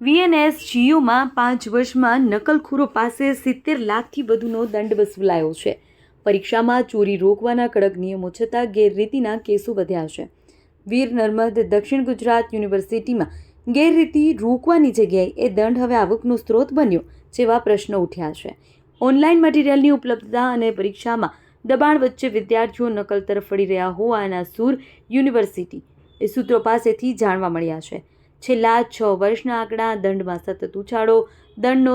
VNS જીયુમાં પાંચ વર્ષમાં નકલખોરો પાસે સિત્તેર લાખથી વધુનો દંડ વસૂલાયો છે. પરીક્ષામાં ચોરી રોકવાના કડક નિયમો છતાં ગેરરીતિના કેસો વધ્યા છે. વીર નર્મદ દક્ષિણ ગુજરાત યુનિવર્સિટીમાં ગેરરીતિ રોકવાની જગ્યાએ એ દંડ હવે આવકનો સ્ત્રોત બન્યો જેવા પ્રશ્નો ઉઠ્યા છે. ઓનલાઈન મટીરિયલની ઉપલબ્ધતા અને પરીક્ષામાં દબાણ વચ્ચે વિદ્યાર્થીઓ નકલ તરફ વળી રહ્યા હોવાના સૂર યુનિવર્સિટી એ સૂત્રો પાસેથી જાણવા મળ્યા છે. છેલ્લા છ વર્ષના આંકડા દંડમાં સતત ઉછાળો, દંડનો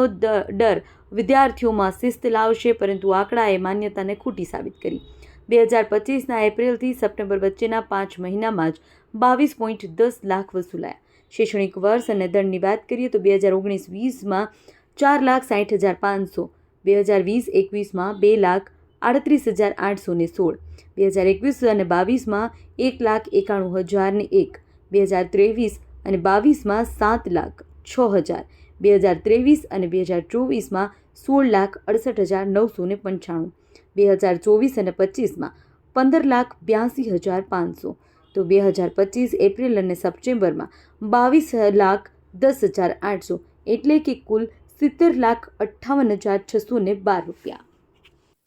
ડર વિદ્યાર્થીઓમાં શિસ્ત લાવશે, પરંતુ આંકડાએ માન્યતાને ખોટી સાબિત કરી. બે હજાર પચીસના એપ્રિલથી સપ્ટેમ્બર વચ્ચેના પાંચ મહિનામાં જ બાવીસ પોઈન્ટ દસ લાખ વસૂલાયા. શૈક્ષણિક વર્ષ અને દંડની વાત કરીએ તો બે હજાર ઓગણીસ વીસમાં ચાર લાખ સાઠ હજાર પાંચસો, બે હજાર વીસ એકવીસમાં બે લાખ આડત્રીસ હજાર આઠસો ને સોળ, બે હજાર એકવીસ અને બાવીસમાં એક લાખ એકાણું હજાર ને એક, બે હજાર ત્રેવીસ અને બાવીસમાં સાત લાખ છ હજાર, બે હજાર ત્રેવીસ અને બે હજાર ચોવીસમાં સોળ લાખ અડસઠ હજાર નવસો ને પંચાણું, બે હજાર ચોવીસ અને પચીસમાં પંદર લાખ બ્યાસી હજાર પાંચસો. તો બે હજાર પચીસ એપ્રિલ અને સપ્ટેમ્બરમાં બાવીસ લાખ દસ હજાર આઠસો, એટલે કે કુલ સિત્તેર લાખ અઠ્ઠાવન હજાર છસો ને બાર રૂપિયા.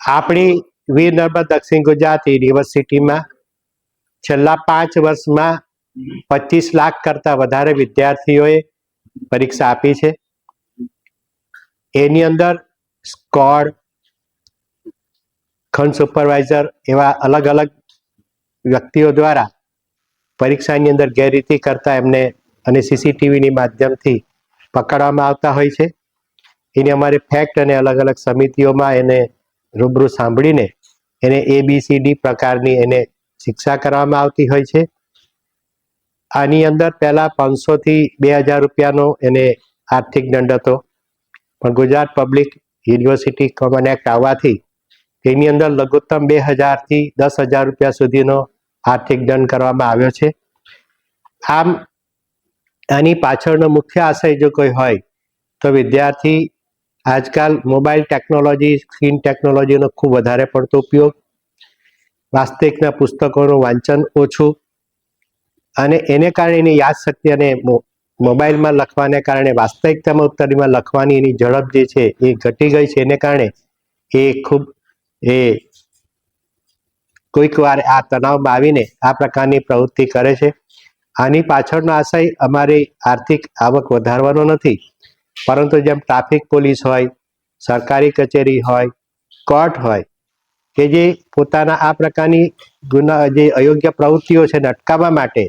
આપણી વીર નર્મદ દક્ષિણ ગુજરાત યુનિવર્સિટીમાં છેલ્લા પાંચ વર્ષમાં પચીસ લાખ કરતાં વધારે વિદ્યાર્થીઓએ પરીક્ષા આપી છે. એની અંદર સ્કોડ, ખંડ સુપરવાઇઝર એવા અલગ અલગ વ્યક્તિઓ દ્વારા પરીક્ષાની અંદર ગેરરીતિ કરતા એમને અને સીસીટીવીની માધ્યમથી પકડવામાં આવતા હોય છે. એની અમારે ફેક્ટ અને અલગ અલગ સમિતિઓમાં એને રૂબરૂ સાંભળીને એને એ બી સી ડી પ્રકારની એને શિક્ષા કરવામાં આવતી હોય છે. આની અંદર પહેલા પાંચસોથી બે હજાર રૂપિયાનો એને આર્થિક દંડ હતો. પણ Gujarat public university common act આવવાથી એની અંદર લઘુત્તમ બે હજારથી દસ હજાર રૂપિયા સુધીનો આર્થિક દંડ કરવામાં આવ્યો છે. આમ, આની પાછળનો મુખ્ય આશય જો કોઈ હોય, તો વિદ્યાર્થી આજકાલ મોબાઈલ ટેકનોલોજી, સ્ક્રીન ટેકનોલોજીનો ખૂબ વધારે પડતો ઉપયોગ, વાસ્તવિકના પુસ્તકોનું વાંચન ઓછું અને એને કારણે એની યાદશક્તિ અને મોબાઈલમાં લખવાને કારણે, વાસ્તવિકતામાં ઉત્તરીમાં લખવાની એની ઝડપ જે છે એ ઘટી ગઈ છે. એને કારણે એ ખૂબ, એ કોઈક વાર આ તણાવમાં આવીને આ પ્રકારની પ્રવૃત્તિ કરે છે. આની પાછળનો આશય અમારી આર્થિક આવક વધારવાનો નથી. પરંતુ જેમ ટ્રાફિક પોલીસ હોય, સરકારી કચેરી હોય, કોર્ટ હોય, કે જે પોતાના આ પ્રકારની ગુના, જે અયોગ્ય પ્રવૃત્તિઓ છે ને અટકાવવા માટે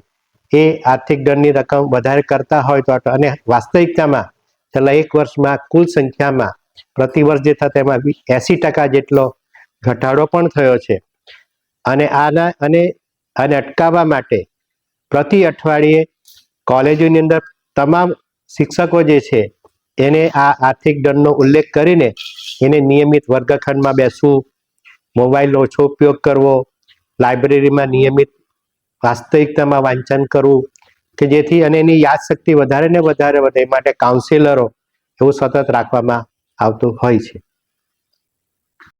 એ આર્થિક દંડની રકમ વધારે કરતા હોય તો અને વાસ્તવિકતામાં છેલ્લા એક વર્ષમાં કુલ સંખ્યામાં પ્રતિ વર્ષ જે થતા એમાં એસી ટકા જેટલો ઘટાડો પણ થયો છે. અને આના અને આને અટકાવવા માટે પ્રતિ અઠવાડિયે કોલેજોની અંદર તમામ શિક્ષકો જે છે, એને આ આર્થિક દંડનો ઉલ્લેખ કરીને એને નિયમિત વર્ગખંડમાં બેસવું, મોબાઈલનો ઓછો ઉપયોગ કરવો, લાઇબ્રેરીમાં નિયમિત વાસ્તવિકતામાં વાંચન કરવું કે જેથી અને એની યાદશક્તિ વધારે ને વધારે વધે માટે કાઉન્સિલરો એવું સતત રાખવામાં આવતું હોય છે.